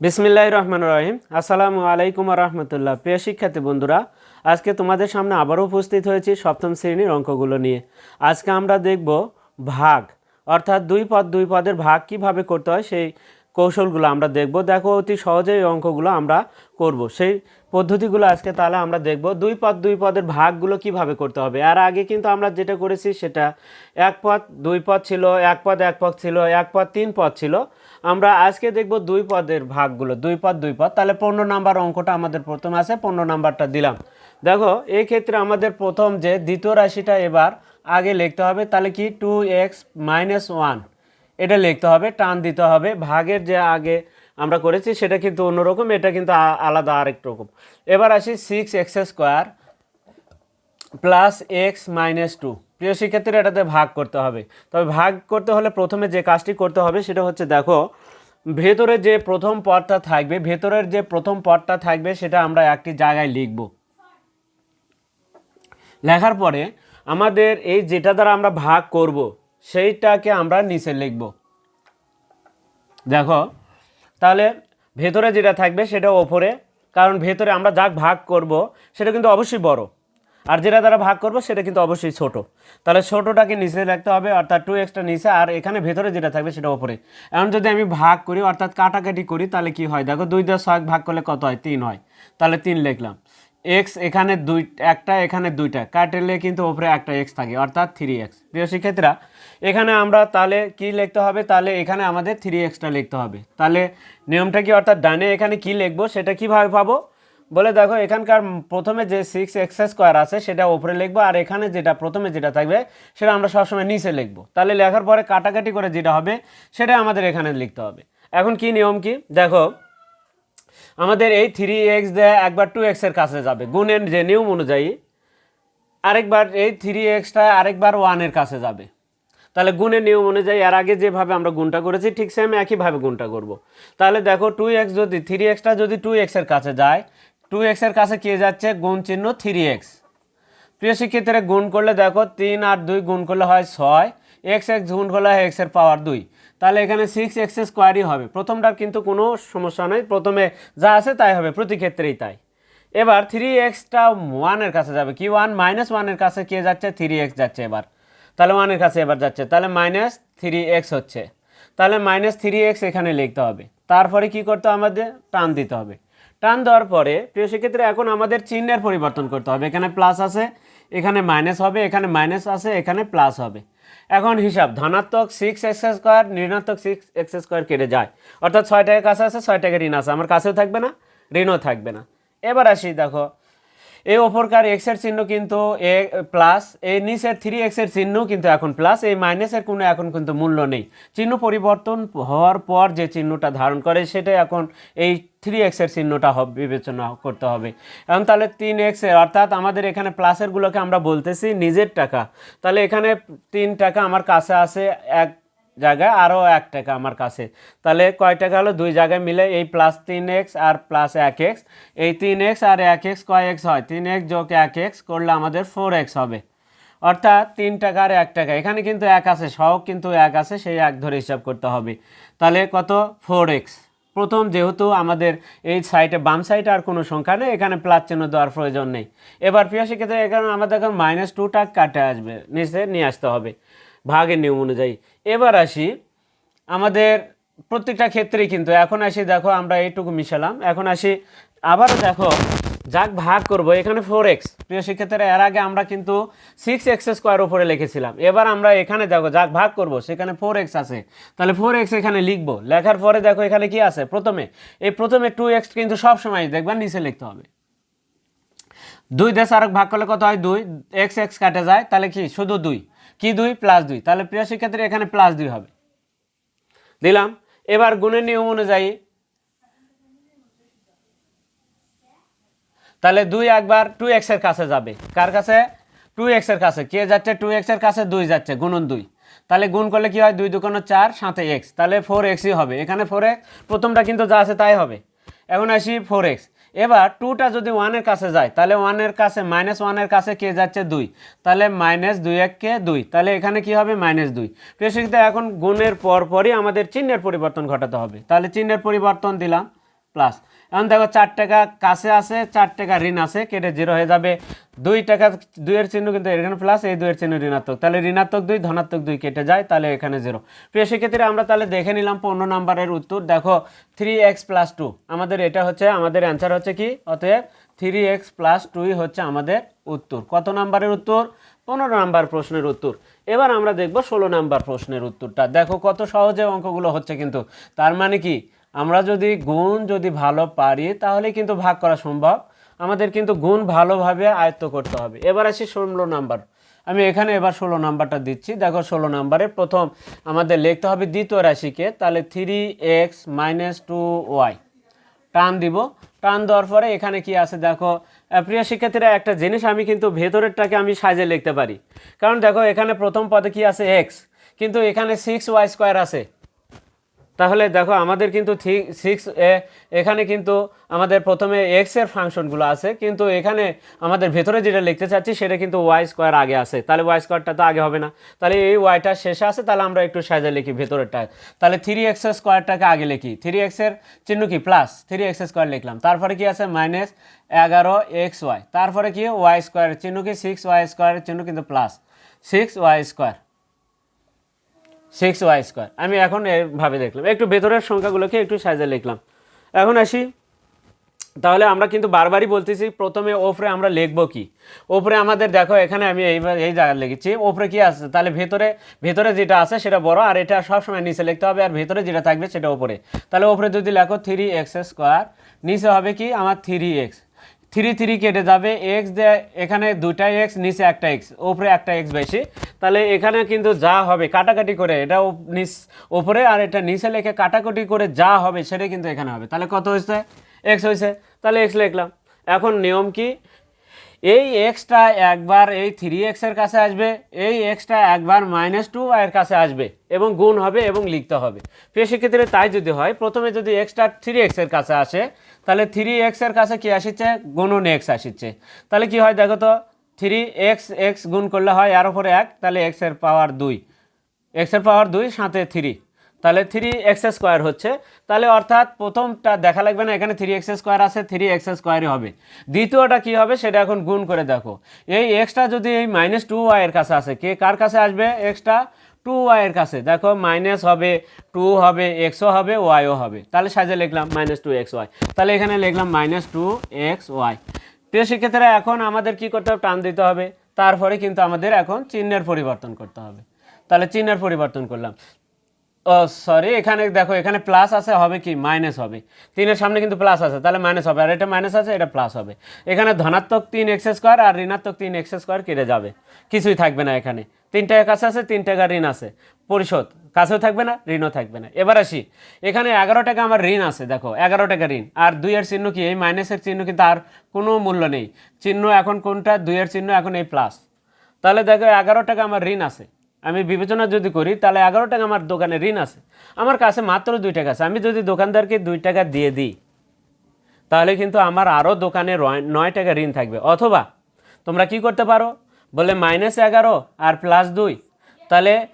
বিসমিল্লাহ রহমান রহিম। আসসালামু আলাইকুম রহমতুল্লাহ। প্রিয় শিক্ষার্থী বন্ধুরা, আজকে তোমাদের সামনে আবারও উপস্থিত হয়েছি সপ্তম শ্রেণির অঙ্কগুলো নিয়ে। আজকে আমরা দেখব ভাগ, অর্থাৎ দুই পদ, দুই পদের ভাগ কীভাবে করতে হয় সেই কৌশলগুলো আমরা দেখব। দেখো, অতি সহজেই অঙ্কগুলো আমরা করব। সেই পদ্ধতিগুলো আজকে তাহলে আমরা দেখব। দুই পদ, দুই পদের ভাগগুলো কীভাবে করতে হবে। আর আগে কিন্তু আমরা যেটা করেছি সেটা এক পদ, দুই পদ ছিল, এক পদ এক পদ ছিল, এক পদ, তিন পদ ছিল। আমরা আজকে দেখব দুই পদের ভাগগুলো। দুই পদ দুই পদ। তাহলে পনেরো নাম্বার অঙ্কটা আমাদের প্রথম আছে পনেরো নাম্বারটা দিলাম। দেখো, এই ক্ষেত্রে আমাদের প্রথম যে দ্বিতীয় রাশিটা এবার আগে লিখতে হবে, তাহলে কি? টু এক্স মাইনাস ওয়ান এটা লিখতে হবে, টান দিতে হবে। ভাগের যে আগে আমরা করেছি, সেটা কিন্তু অন্যরকম, এটা কিন্তু আলাদা আরেক রকম। এবার আসি six X square plus X minus two প্রিয় শিক্ষার্থীরা এটাতে ভাগ করতে হবে। তবে ভাগ করতে হলে প্রথমে যে কাজটি করতে হবে সেটা হচ্ছে দেখো, ভেতরে যে প্রথম পদটা থাকবে, ভেতরের যে প্রথম পদটা থাকবে সেটা আমরা একটি জায়গায় লিখব। লেখার পরে আমাদের এই যেটা দ্বারা আমরা ভাগ করব, সেইটাকে আমরা নিচে লিখব। দেখো, তাহলে ভেতরে যেটা থাকবে সেটা ওপরে, কারণ ভেতরে আমরা যা ভাগ করব সেটা কিন্তু অবশ্যই বড়। আর যেটা দ্বারা ভাগ করব সেটা কিন্তু অবশ্যই ছোট। তাহলে ছোটোটাকে নিচে রাখতে হবে, অর্থাৎ টু এক্সটা নিচে, আর এখানে ভেতরে যেটা থাকবে সেটা ওপরে এখন যদি আমি ভাগ করি, অর্থাৎ কাটাকাটি করি, তাহলে কি হয়? দেখো দুই দশ ছয় ভাগ করলে কত হয়? তিন হয়। তাহলে তিন লিখলাম। এক্স এখানে দুই, একটা, এখানে দুইটা। কাটলে কিন্তু ওপরে একটা এক্স থাকে, অর্থাৎ থ্রি এক্স প্রিয় শিক্ষার্থীরা, এখানে আমরা তাহলে কি লিখতে হবে? তাহলে এখানে আমাদের থ্রি এক্সটা লিখতে হবে। তাহলে নিয়মটা কি? অর্থাৎ ডানে এখানে কি লিখব? সেটা কীভাবে পাবো? বলে দেখো, এখানকার প্রথমে যে সিক্স এক্স স্কোয়ার আছে, সেটা ওপরে লিখব, আর এখানে যেটা প্রথমে যেটা থাকবে, সেটা আমরা সবসময় নিচে লিখব। তাহলে লেখার পরে কাটাকাটি করে যেটা হবে, সেটা আমাদের এখানে লিখতে হবে। এখন কি নিয়ম কি? দেখো, আমাদের এই থ্রি এক্স দেয় একবার টু এক্সের কাছে যাবে, গুণের যে নিয়ম অনুযায়ী, আরেকবার এই থ্রি এক্সটা আরেকবার ওয়ানের কাছে যাবে। তাহলে গুণের নিয়ম অনুযায়ী, এর আগে যেভাবে আমরা গুণটা করেছি, ঠিক সেম একইভাবে গুণটা করব। তাহলে দেখো টু এক্স যদি থ্রি এক্সটা যদি টু এক্সের কাছে যায় টু এক্সের কাছে কে যাচ্ছে? গুণ চিহ্ন থ্রি এক্স প্রিয় শিক্ষিতরা গুণ করলে দেখো তিন আর দুই গুণ করলে হয় ছয়। এক্স এক্স গুণ করলে হয় এক্সের পাওয়ার দুই। তাহলে এখানে সিক্স এক্স স্কোয়ারই হবে। প্রথমটার কিন্তু কোনো সমস্যা নেই। প্রথমে যা আছে তাই হবে। প্রতি ক্ষেত্রেই তাই। এবার থ্রি এক্সটা ওয়ানের কাছে যাবে। কি ওয়ান মাইনাস ওয়ানের কাছে কে যাচ্ছে? থ্রি এক্স যাচ্ছে এবার। তাহলে ওয়ানের কাছে এবার যাচ্ছে। তাহলে মাইনাস থ্রি এক্স হচ্ছে। তাহলে মাইনাস থ্রি এক্স এখানে লিখতে হবে। তারপরে কি করতে হবে? আমাদের টান দিতে হবে। টান দেওয়ার পরে, প্রিয় সেক্ষেত্রে এখন আমাদের চিহ্নের পরিবর্তন করতে হবে। এখানে প্লাস আছে, এখানে মাইনাস হবে, এখানে মাইনাস আছে, এখানে প্লাস হবে। এখন হিসাব, ধনাত্মক সিক্স এক্স স্কোয়ার ঋণাত্মক সিক্স এক্স স্কোয়ার কেটে যায়। অর্থাৎ ছয় টাকা কাছে আছে ছয় টাকা ঋণ আছে। আমার কাছেও থাকবে না, ঋণও থাকবে না। এবার আসি, দেখো এই ওপরকার এক্সের চিহ্ন কিন্তু এ প্লাস এই নিচের থ্রি এক্সের চিহ্ন কিন্তু এখন প্লাস এই মাইনাসের কোনো এখন কিন্তু মূল্য নেই। চিহ্ন পরিবর্তন হওয়ার পর যে চিহ্নটা ধারণ করে, সেটাই এখন এই থ্রি এক্সের চিহ্নটা বিবেচনা করতে হবে। এখন তাহলে তিন এক্সের অর্থাৎ আমাদের এখানে প্লাসেরগুলোকে আমরা বলতেছি নিজের টাকা। তাহলে এখানে তিন টাকা আমার কাছে আছে, এক জায়গায় আরও এক টাকা আমার কাছে। তাহলে কয় টাকা হলো? দুই জায়গায় মিলে এই প্লাস তিন এক্স আর প্লাস এক এক্স এই তিন এক্স আর এক এক্স কয় এক্স হয়? তিন এক্স যোগ এক এক্স করলে আমাদের ফোর এক্স হবে। অর্থাৎ তিন টাকা আর এক টাকা। এখানে কিন্তু এক আছে, সহগ কিন্তু এক আছে, সেই এক ধরে হিসাব করতে হবে। তাহলে কত? ফোর এক্স প্রথম যেহেতু আমাদের এই সাইডে বাম সাইডে আর কোনো সংখ্যা নেই, এখানে প্লাস চিহ্ন দেওয়ার প্রয়োজন নেই। এবার প্রিয় শিক্ষার্থী, এখানে আমাদের এখন মাইনাস টুটা কাটে আসবে, নিচে নিয়ে আসতে হবে। ভাগের নিয়ম অনুযায়ী। এবার আসি আমাদের প্রত্যেকটা ক্ষেত্রেই কিন্তু। এখন আসি দেখো আমরা এইটুকু মিশালাম। এখন আসি আবারও দেখো যাক ভাগ করব। এখানে ফোর এক্স প্রিয় শিক্ষার্থীরা, এর আগে আমরা কিন্তু সিক্স এক্স স্কোয়ার উপরে লিখেছিলাম। এবার আমরা এখানে দেখো যাক ভাগ করব। সেখানে ফোর এক্স আছে। তাহলে ফোর এক্স এখানে লিখব। লেখার পরে দেখো এখানে কি আছে? প্রথমে, এই প্রথমে টু এক্স কিন্তু সব সময় দেখবেন নিচে লিখতে হবে। দুই দেশ আরেক ভাগ করলে কত হয়? দুই। এক্স এক্স কাটে যায়। তাহলে কি? শুধু দুই। কি দুই? প্লাস দুই। তাহলে প্রিয় শিক্ষার্থী এখানে প্লাস দুই হবে। দিলাম। এবার গুণের নিয়ম অনুযায়ী তাহলে দুই একবার টু এক্সের কাছে যাবে। কার কাছে? টু এক্সের কাছে। কে যাচ্ছে? টু এক্সের কাছে, দুই যাচ্ছে, গুণন দুই। তাহলে গুণ করলে কি হয়? দুই দুকোনো চার, সাথে এক্স তাহলে ফোর এক্সই হবে। এখানে ফোর এক্স প্রথমটা কিন্তু যা আছে তাই হবে। এখন আসি ফোর এক্স এবার টুটা যদি ওয়ানের কাছে যায়, তাহলে ওয়ানের কাছে মাইনাস ওয়ানের কাছে কে যাচ্ছে দুই? তাহলে মাইনাস দুই এককে দুই। তাহলে এখানে কি হবে? মাইনাস দুই। প্রিয় এখন গুণের পর পরই আমাদের চিহ্নের পরিবর্তন ঘটাতে হবে। তাহলে চিহ্নের পরিবর্তন দিলাম প্লাস এখন দেখো চার টাকা কাছে আছে, চার টাকা ঋণ আছে, কেটে জিরো হয়ে যাবে। দুই টাকা, দুইয়ের চিহ্ন কিন্তু এখানে প্লাস এই দুইয়ের চিহ্ন ঋণাত্মক। তাহলে ঋণাত্মক দুই, ধনাত্মক দুই কেটে যায়, তাহলে এখানে জিরো প্রিয় শিক্ষার্থীরা আমরা তাহলে দেখে নিলাম পনেরো নাম্বারের উত্তর। দেখো থ্রি এক্স প্লাস টু আমাদের এটা হচ্ছে, আমাদের অ্যান্সার হচ্ছে কি? অতএব থ্রি এক্স প্লাস টুই হচ্ছে আমাদের উত্তর। কত নাম্বারের উত্তর? পনেরো নাম্বার প্রশ্নের উত্তর। এবার আমরা দেখব ষোলো নাম্বার প্রশ্নের উত্তরটা। দেখো কত সহজে অঙ্কগুলো হচ্ছে কিন্তু। তার মানে কি? আমরা যদি গুণ যদি ভালো পারি, তাহলে কিন্তু ভাগ করা সম্ভব। আমাদের কিন্তু গুণ ভালোভাবে আয়ত্ত করতে হবে। এবার আসি ষোলো নাম্বার। আমি এখানে এবার ষোলো নাম্বারটা দিচ্ছি। দেখো ষোলো নাম্বারে প্রথম আমাদের লিখতে হবে দ্বিতীয় রাশিকে, তাহলে three X minus two Y টান দিব। টান দেওয়ার পরে এখানে কি আছে দেখো প্রিয় শিক্ষার্থীরা, একটা জিনিস আমি কিন্তু ভেতরেরটাকে আমি সাজে লিখতে পারি। কারণ দেখো, এখানে প্রথম পদে কি আছে এক্স কিন্তু এখানে সিক্স ওয়াই স্কোয়ার আছে। তাহলে দেখো আমাদের কিন্তু সিক্স এখানে কিন্তু আমাদের প্রথমে এক্সের ফাংশনগুলো আছে, কিন্তু এখানে আমাদের ভেতরে যেটা লিখতে চাচ্ছি সেটা কিন্তু ওয়াই স্কোয়ার আগে আছে। তাহলে ওয়াই স্কোয়ারটা তো আগে হবে না। তাহলে এই ওয়াইটা শেষে আছে, তাহলে আমরা একটু সাজা লিখি ভেতরেরটা। তাহলে থ্রি এক্স স্কোয়ারটাকে আগে লিখি। থ্রি এক্সের চিহ্ন কি? প্লাস থ্রি এক্স স্কোয়ার লিখলাম। তারপরে কি আছে? মাইনাস এগারো এক্স ওয়াই তারপরে কি? ওয়াই স্কোয়ারের চিহ্ন কি? সিক্স ওয়াই স্কোয়ারের চিহ্ন কিন্তু plus six Y square six Y square আমি এখন এভাবে দেখলাম। একটু ভেতরের সংখ্যাগুলোকে একটু সাইজে লিখলাম। এখন আসি। তাহলে আমরা কিন্তু বারবারই বলতেছি, প্রথমে ওপরে আমরা লিখব কি? ওপরে আমাদের দেখো, এখানে আমি এইবার এই জায়গায় লিখেছি। ওপরে কি আছে? তাহলে ভেতরে ভেতরে যেটা আছে সেটা বড়, আর এটা সবসময় নিচে লিখতে হবে, আর ভেতরে যেটা থাকবে সেটা ওপরে। তাহলে ওপরে যদি লেখো থ্রি এক্স স্কোয়ার নিচে হবে কি? আমার থ্রি এক্স থ্রি থ্রি কেটে যাবে এক্স এখানে দুটা এক্স নিচে একটা এক্স ওপরে একটা এক্স বেশি। তাহলে এখানে কিন্তু যা হবে, কাটাকাটি করে, এটা নিচ ওপরে আর এটা নিচে লেখে কাটাকাটি করে যা হবে সেটা কিন্তু এখানে হবে। তাহলে কত হয়েছে? এক্স হয়েছে। তাহলে এক্স লিখলাম। এখন নিয়ম কি? এই এক্সটা একবার এই থ্রি এক্সের কাছে আসবে, এই এক্সটা একবার মাইনাস টু এর কাছে আসবে, এবং গুণ হবে এবং লিখতে হবে। প্রিয় শিক্ষার্থীরা তাই যদি হয়, প্রথমে যদি এক্সটা থ্রি এক্সের কাছে আসে তাহলে থ্রি এক্সের কাছে কি আসছে গুণন এক্স আসছে তাহলে কি হয় দেখো তো থ্রি এক্স এক্স গুণ করলে হয় এর উপরে এক, তাহলে এক্সের পাওয়ার দুই। এক্সের পাওয়ার দুই, সাথে থ্রি তাহলে থ্রি এক্স স্কোয়ার হচ্ছে। তাহলে অর্থাৎ প্রথমটা দেখা লাগবে না, এখানে থ্রি এক্স স্কোয়ার আছে থ্রি এক্স স্কোয়ারই হবে। দ্বিতীয়টা কি হবে, সেটা এখন গুণ করে দেখো। এই এক্সটা যদি এই মাইনাস টু ওয়াইয়ের কাছে আসে, কে কার কাছে আসবে? এক্সটা টু ওয়াইয়ের কাছে, দেখো মাইনাস হবে টু হবে এক্সও হবে ওয়াইও হবে। তাহলে সাজে লিখলাম মাইনাস টু এক্স ওয়াই তাহলে এখানে লিখলাম মাইনাস টু এক্স ওয়াই প্রিয় শিক্ষার্থীরা এখন আমাদের কি করতে হবে? টান দিতে হবে। তারপরে কিন্তু আমাদের এখন চিহ্নের পরিবর্তন করতে হবে। তাহলে চিহ্নের পরিবর্তন করলাম। ও সরি এখানে দেখো, এখানে প্লাস আছে, হবে কি? মাইনাস হবে। তিনের সামনে কিন্তু প্লাস আছে, তাহলে মাইনাস হবে। আর এটা মাইনাস আছে, এটা প্লাস হবে। এখানে ধনাত্মক তিন এক্স স্কোয়ার আর ঋণাত্মক তিন এক্স স্কোয়ার কেটে যাবে। কিছুই থাকবে না এখানে। তিন টাকা কাছে আছে তিন টাকা ঋণ আছে। পরিশোধ, কাছেও থাকবে না, ঋণও থাকবে না। এবার আসি, এখানে এগারো টাকা আমার ঋণ আছে, দেখো, এগারো টাকা ঋণ। আর দুইয়ের চিহ্ন কি? এই মাইনাসের চিহ্ন কিন্তু আর কোনো মূল্য নেই। চিহ্ন এখন কোনটা? দুইয়ের চিহ্ন এখন এই প্লাস তাহলে দেখো, এগারো টাকা আমার ঋণ আছে। আমি বিবেচনা যদি করি, তাহলে এগারো টাকা আমার দোকানে ঋণ আছে। আমার কাছে মাত্র দুই টাকা আছে। আমি যদি দোকানদারকে দুই টাকা দিয়ে দিই, তাহলে কিন্তু আমার আরও দোকানে নয় টাকা ঋণ থাকবে। অথবা তোমরা কি করতে পারো? বলে মাইনাস এগারো আর প্লাস দুই। তাহলে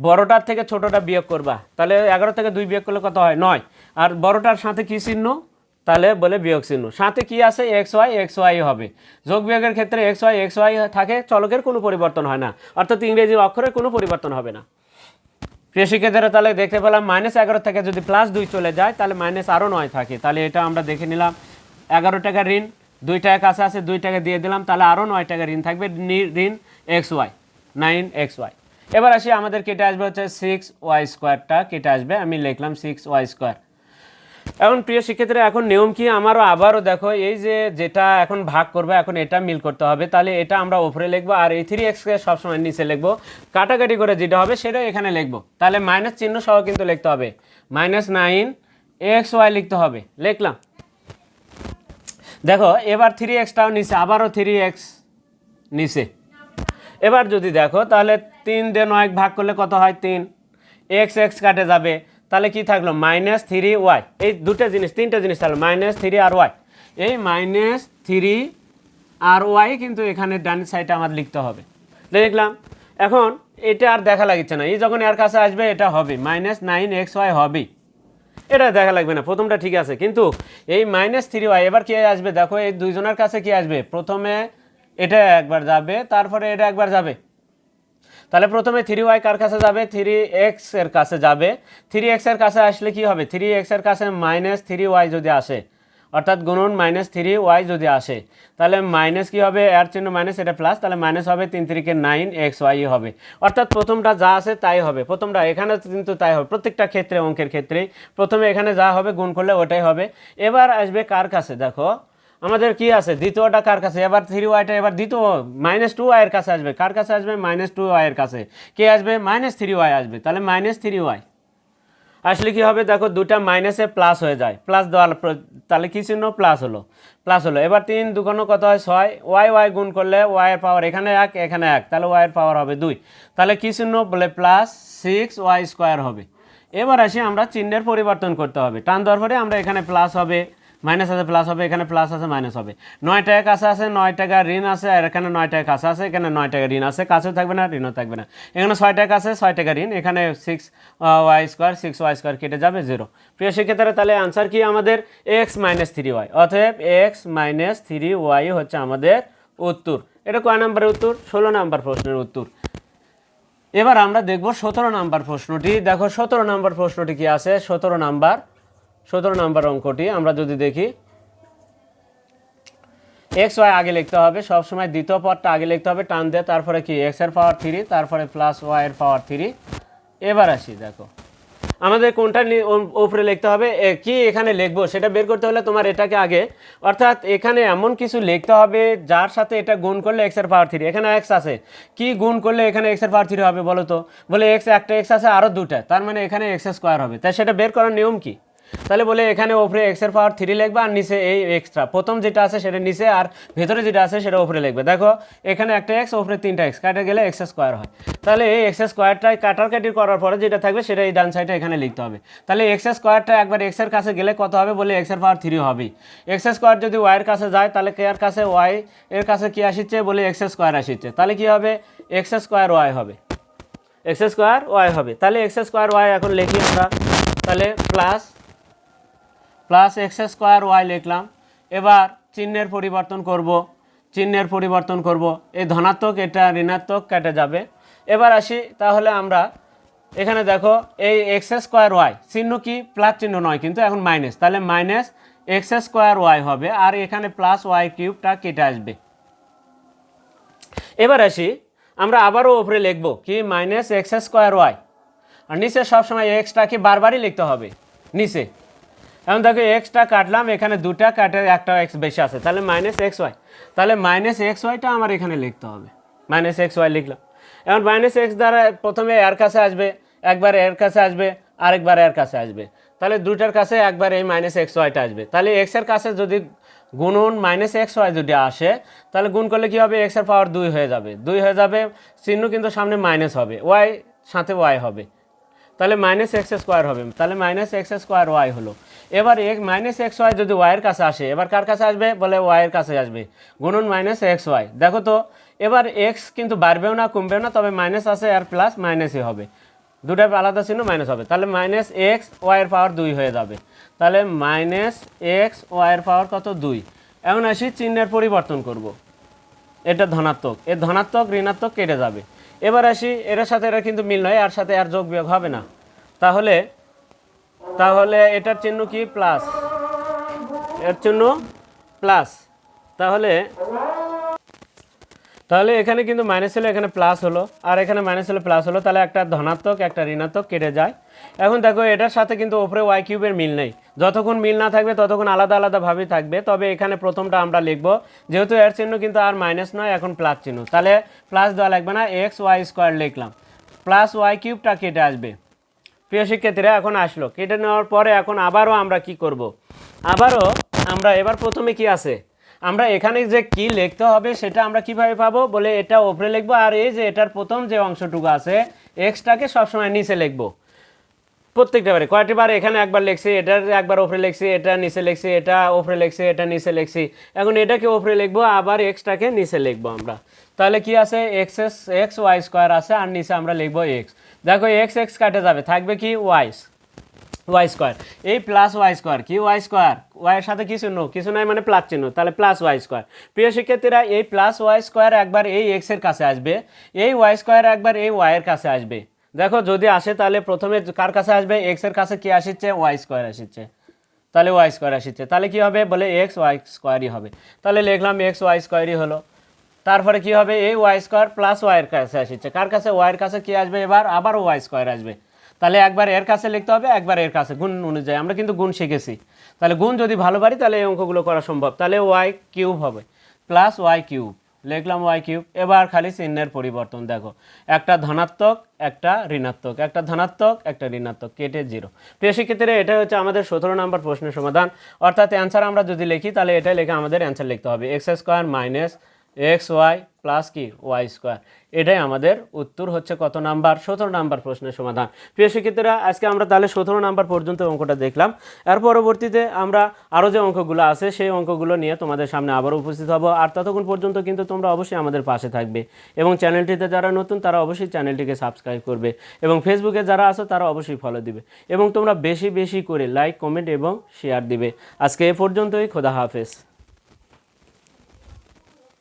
বড়টার থেকে ছোটটা বিয়োগ করবা। তাহলে এগারো থেকে দুই বিয়োগ করলে কত হয়? নয়। আর বড়টার সাথে কী চিহ্ন? তাহলে বলে বিয়োগ চিহ্ন। সাথে কি আছে? এক্স ওয়াই এক্স ওয়াই হবে। যোগ বিয়োগের ক্ষেত্রে এক্স ওয়াই এক্স ওয়াই থাকে, চলকের কোনো পরিবর্তন হয় না। অর্থাৎ ইংরেজি অক্ষরের কোনো পরিবর্তন হবে না। প্রিয় শিক্ষার্থীরা, তাহলে দেখতে পেলাম মাইনাস এগারো থেকে যদি প্লাস দুই চলে যায়, তাহলে মাইনাস আরও নয় থাকে। তাহলে এটা আমরা দেখে নিলাম। এগারো টাকা ঋণ। দুই টাকা কাছে আছে, দুই টাকা দিয়ে দিলাম, তাহলে আরও নয় টাকা ঋণ থাকবে ঋণ X Y nine X Y এবার আসি আমাদের কেটে আসবে হচ্ছে সিক্স ওয়াই স্কোয়ারটা কেটে আসবে, আমি লিখলাম সিক্স ওয়াই স্কোয়ার এখন প্রিয় শিক্ষার্থীরা, এখন নিয়ম কি? আমারও আবারও দেখো, এই যে যেটা এখন ভাগ করবে, এখন এটা মিল করতে হবে, তাহলে এটা আমরা উপরে লিখব, আর এই থ্রি এক্সকে সবসময় নিচে লিখব। কাটাকাটি করে যেটা হবে সেটা এখানে লিখব। তাহলে মাইনাস চিহ্ন সহ কিন্তু লিখতে হবে। মাইনাস নাইন এক্স ওয়াই লিখতে হবে। লিখলাম। দেখো, এবার থ্রি এক্সটাও নিচে আবারও থ্রি এক্স নিচে এবার যদি দেখো, তাহলে তিন দিয়ে নয় ভাগ করলে কত হয়? তিন। এক্স এক্স কাটে যাবে। তাহলে কি থাকল? মাইনাস থ্রি ওয়াই এই দুটো জিনিস, তিনটে জিনিস থাকল মাইনাস থ্রি আর ওয়াই এই মাইনাস থ্রি আর ওয়াই কিন্তু এখানে ডান সাইডে আমার লিখতে হবে। লিখলাম এখন এটা আর দেখা লাগছে না। এই যখন এর কাছে আসবে, এটা হবে। মাইনাস নাইন এক্স ওয়াই হবেই। এটা দেখা লাগবে না, প্রথমটা ঠিক আছে। কিন্তু এই মাইনাস থ্রি ওয়াই এবার কি আসবে? দেখো, এই দুইজনের কাছে কি আসবে? প্রথমে এটা একবার যাবে, তারপরে এটা একবার যাবে। তাহলে প্রথমে থ্রি ওয়াই কার কাছে যাবে? থ্রি এক্সের কাছে যাবে। থ্রি এক্সের কাছে আসলে কি হবে? থ্রি এক্সের কাছে মাইনাস থ্রি ওয়াই যদি আসে অর্থাৎ গুণন মাইনাস থ্রি ওয়াই যদি আসে, তাহলে মাইনাস কি হবে? এর চিহ্ন মাইনাস এটা প্লাস তাহলে মাইনাস হবে তিন তিরিকে নাইন এক্স ওয়াই হবে। অর্থাৎ প্রথমটা যা আছে তাই হবে। প্রথমটা এখানে কিন্তু তাই হবে। প্রত্যেকটা ক্ষেত্রে, অঙ্কের ক্ষেত্রেই প্রথমে এখানে যা হবে, গুণ করলে ওটাই হবে। এবার আসবে কার কাছে? দেখো, আমাদের কি আছে? দ্বিতীয়টা কার কাছে? এবার থ্রি ওয়াইটা এবার দ্বিতীয় মাইনাস টু ওয়াইয়ের কাছে আসবে। কার কাছে আসবে? মাইনাস টু ওয়াইয়ের কাছে। কে আসবে? মাইনাস থ্রি ওয়াই আসবে। তাহলে মাইনাস থ্রি ওয়াই আসলে কি হবে? দেখো দুটা মাইনাসে প্লাস হয়ে যায়। প্লাস দেওয়ার প্র- তাহলে কি চিহ্ন? প্লাস হলো। প্লাস হলো। এবার তিন দুগুণ কত হয়? ছয়। ওয়াই ওয়াই গুণ করলে ওয়াইয়ের পাওয়ার এখানে এক এখানে এক। তাহলে ওয়াইয়ের পাওয়ার হবে দুই। তাহলে কি চিহ্ন? বলে প্লাস সিক্স ওয়াই স্কোয়ার হবে। এবার আসি আমরা চিহ্নের পরিবর্তন করতে হবে। টান দেওয়ার পরে আমরা এখানে প্লাস হবে। মাইনাস আছে প্লাস হবে, এখানে প্লাস আছে মাইনাস হবে। নয় টাকা কাছে আছে, নয় টাকা ঋণ আছে, আর এখানে নয় টাকা কাছে আছে, এখানে নয় টাকা ঋণ আছে, কাছেও থাকবে না, ঋণও থাকবে না। এখানে ছয় টাকা আছে ছয় টাকা ঋণ, এখানে six Y square six Y square কেটে যাবে জিরো প্রিয় শিক্ষার্থীরা, তাহলে আনসার কি আমাদের? এক্স মাইনাস থ্রি ওয়াই অতএব এক্স মাইনাস থ্রি ওয়াই হচ্ছে আমাদের উত্তর। এটা কয় নাম্বারের উত্তর? ষোলো নাম্বার প্রশ্নের উত্তর। এবার আমরা দেখব সতেরো নাম্বার প্রশ্নটি। দেখো সতেরো নাম্বার প্রশ্নটি কি আছে? সতেরো নাম্বার সতেরো নাম্বার অঙ্কটি, আমরা যদি দেখি এক্স ওয়াই আগে লিখতে হবে সবসময় দ্বিতীয় পদটা আগে লিখতে হবে, টান দিয়ে তারপরে কি এক্সের পাওয়ার থ্রি তারপরে প্লাস ওয়াই এর পাওয়ার থ্রি এবার আসি, দেখো। আমাদের কোনটা উপরে লিখতে হবে কি এখানে লিখব সেটা বের করতে হলে তোমার এটাকে আগে, অর্থাৎ এখানে এমন কিছু লিখতে হবে যার সাথে এটা গুণ করলে এক্সের পাওয়ার থ্রি এখানে এক্স আছে, কি গুণ করলে এখানে এক্সের পাওয়ার থ্রি হবে বলো তো? বলে এক্স একটা এক্স আছে আরও দুটা, তার মানে এখানে এক্স স্কোয়ার হবে। তাই সেটা বের করার নিয়ম কি? তাহলে বলে এখানে ওপরে এক্সের পাওয়ার থ্রি লিখবে আর নিচে এই এক্সট্রা প্রথম যেটা আছে সেটা নিচে আর ভেতরে যেটা আছে সেটা ওপরে লিখবে। দেখো, এখানে একটা এক্স ওপরে তিনটা এক্স কাটে গেলে এক্স স্কোয়ার হয়। তাহলে এই এক্স স্কোয়ারটাই কাটার কাটি করার পরে যেটা থাকবে সেটা এই ডান সাইডে এখানে লিখতে হবে। তাহলে এক্স স্কোয়ারটা একবার এক্সের কাছে গেলে কত হবে? বলে এক্সের পাওয়ার থ্রি হবেই। এক্স স্কোয়ার যদি ওয়াই এর কাছে যায়, তাহলে কে এর কাছে? ওয়াই এর কাছে কি আসিচ্ছে বলে এক্স স্কোয়ার আসিচ্ছে তাহলে কি হবে? এক্স স্কোয়ার ওয়াই হবে। এক্স স্কোয়ার ওয়াই হবে। তাহলে এক্স স্কোয়ার ওয়াই এখন লিখি আমরা। তাহলে plus plus X square Y লিখলাম। এবার চিহ্নের পরিবর্তন করব, চিহ্নের পরিবর্তন করব। এই ধনাত্মক এটা ঋণাত্মক কেটে যাবে। এবার আসি, তাহলে আমরা এখানে দেখো, এই এক্স স্কোয়ার ওয়াই চিহ্ন কি? প্লাস চিহ্ন নয়, কিন্তু এখন মাইনাস তাহলে মাইনাস এক্স স্কোয়ার ওয়াই হবে, আর এখানে প্লাস ওয়াই কিউবটা কেটে আসবে। এবার আসি, আমরা আবারও উপরে লিখব কি? মাইনাস এক্স স্কোয়ার ওয়াই আর নিচে সবসময় এক্সটা কি বারবারই লিখতে হবে, নিচে। এখন দেখো এক্সটা কাটলাম, এখানে দুটা কাটে, একটা এক্স বেশি আছে, তাহলে মাইনাস এক্স ওয়াই তাহলে মাইনাস এক্স ওয়াইটা আমার এখানে লিখতে হবে। মাইনাস এক্স ওয়াই লিখলাম। এখন মাইনাস এক্স দ্বারা প্রথমে এর কাছে আসবে, একবার এর কাছে আসবে, আরেকবার এর কাছে আসবে। তাহলে দুটার কাছে একবার এই মাইনাস এক্স ওয়াইটা আসবে। তাহলে এক্সের কাছে যদি গুণন মাইনাস এক্স ওয়াই যদি আসে, তাহলে গুণ করলে কী হবে? এক্সের পাওয়ার দুই হয়ে যাবে। দুই হয়ে যাবে, চিহ্ন কিন্তু সামনে মাইনাস হবে। ওয়াই সাথে ওয়াই হবে। তাহলে মাইনাস এক্স স্কোয়ার হবে। তাহলে মাইনাস এক্স স্কোয়ার ওয়াই হলো। এবার এক মাইনাস এক্স ওয়াই যদি ওয়াইয়ের কাছে আসে, এবার কার কাছে আসবে? বলে ওয়াইয়ের কাছে আসবে। গুণন মাইনাস এক্স ওয়াই দেখো তো, এবার এক্স কিন্তু বাড়বেও না, কমবেও না, তবে মাইনাস আছে আর প্লাস মাইনাসই হবে। দুটা আলাদা চিহ্ন মাইনাস হবে। তাহলে মাইনাস এক্স ওয়াইয়ের পাওয়ার দুই হয়ে যাবে। তাহলে মাইনাস এক্স ওয়াইয়ের পাওয়ার কত? দুই। এখন আসি চিহ্নের পরিবর্তন করব। এটা ধনাত্মক। এর ধনাত্মক, ঋণাত্মক কেটে যাবে। এবার আসি, এর সাথে এরা কিন্তু মিল নয়, আর সাথে আর যোগ বিয়োগ হবে না। তাহলে তাহলে এটার চিহ্ন কি? প্লাস। এর চিহ্ন প্লাস। তাহলে তাহলে এখানে কিন্তু মাইনাস হলো, এখানে প্লাস হলো। আর এখানে মাইনাস হলো প্লাস হলো। তাহলে একটা ধনাত্মক, একটা ঋণাত্মক কেটে যায়। এখন দেখো, এটার সাথে কিন্তু ওপরে ওয়াই কিউবের মিল নেই। যতক্ষণ মিল না থাকবে, ততক্ষণ আলাদা আলাদাভাবেই থাকবে। তবে এখানে প্রথমটা আমরা লিখব, যেহেতু এর চিহ্ন কিন্তু আর মাইনাস নয়, এখন প্লাস চিহ্ন। তাহলে প্লাস দেওয়া লাগবে না এক্স ওয়াই স্কোয়ার লিখলাম। প্লাস ওয়াই কিউবটা কেটে আসবে। প্রিয় শিক্ষার্থীরা, এখন আসলো। কেটে নেওয়ার পরে এখন আবারও আমরা কি করব। আবারও আমরা, এবার প্রথমে কি আছে? আমরা এখানে যে কি লিখতে হবে সেটা আমরা কীভাবে পাবো? বলে এটা ওপরে লিখব, আর এই যে এটার প্রথম যে অংশটুকু আছে এক্সটাকে সবসময় নিচে লিখব। প্রত্যেকটা বারে। কয়টি বার? এখানে একবার লিখছি, এটার একবার ওপরে লিখছি, এটা নিচে লিখছি, এটা ওপরে লিখছি, এটা নিচে লিখছি। এখন এটাকে ওপরে লিখব, আবার এক্সটাকে নিচে লিখব আমরা। তাহলে কি আছে? X S, X Y square আছে, আর নিচে আমরা লিখব এক্স। দেখো, এক্স এক্স কাটে যাবে, থাকবে কি? Y's Y square. এই প্লাস ওয়াই স্কোয়ার কি? Y square. ওয়াইয়ের সাথে কিছু নো কিছু নাই মানে প্লাস চিহ্ন। তাহলে প্লাস ওয়াই স্কোয়ার। প্রিয় শিক্ষার্থীরা, এই প্লাস ওয়াই স্কোয়ার একবার এই এক্সের কাছে আসবে, এই ওয়াই স্কোয়ার একবার এই ওয়াই এর কাছে আসবে। দেখো, যদি আসে তাহলে প্রথমে কার কাছে আসবে? এক্সের কাছে কি আসছে? ওয়াই স্কোয়ার আসছে। তাহলে ওয়াই স্কোয়ার আসছে। তাহলে কি হবে? বলে এক্স ওয়াই স্কোয়ারই হবে। তাহলে লিখলাম এক্স ওয়াই স্কোয়ারই হলো। তারপরে কি হবে? এই ওয়াই স্কোয়ার প্লাস ওয়াইয়ের কাছে আসছে। কার কাছে? ওয়াইয়ের কাছে কি আসবে এবার? আবার ওয়াই স্কোয়ার আসবে। তাহলে একবার এর কাছে লিখতে হবে, একবার এর কাছে। গুণ অনুযায়ী। আমরা কিন্তু গুণ শিখেছি। তাহলে গুণ যদি ভালো পারি, তাহলে এই অঙ্কগুলো করা সম্ভব। তাহলে ওয়াই কিউব হবে। প্লাস ওয়াই কিউব লিখলাম ওয়াই কিউব এবার খালি চিহ্নের পরিবর্তন, দেখো। একটা ধনাত্মক, একটা ঋণাত্মক, একটা ধনাত্মক, একটা ঋণাত্মক, কেটে জিরো প্রিয় শিক্ষার্থীরা এটা হচ্ছে আমাদের সতেরো নম্বর প্রশ্নের সমাধান। অর্থাৎ অ্যান্সার আমরা যদি লিখি, তাহলে এটা লেখে আমাদের অ্যান্সার লিখতে হবে। X square minus X Y plus কি? Y square. এটাই আমাদের উত্তর হচ্ছে কত নাম্বার? সতেরো নাম্বার প্রশ্নের সমাধান। প্রিয় শিক্ষার্থীরা, আজকে আমরা তাহলে সতেরো নাম্বার পর্যন্ত অঙ্কটা দেখলাম। এর পরবর্তীতে আমরা আরও যে অঙ্কগুলো আছে, সেই অঙ্কগুলো নিয়ে তোমাদের সামনে আবারও উপস্থিত হব। আর ততক্ষণ পর্যন্ত কিন্তু তোমরা অবশ্যই আমাদের পাশে থাকবে। এবং চ্যানেলটিতে যারা নতুন, তারা অবশ্যই চ্যানেলটিকে সাবস্ক্রাইব করবে। এবং ফেসবুকে যারা আছো, তারা অবশ্যই ফলো দিবে। এবং তোমরা বেশি বেশি করে লাইক কমেন্ট এবং শেয়ার দিবে। আজকে এ পর্যন্তই। খোদা হাফেজ।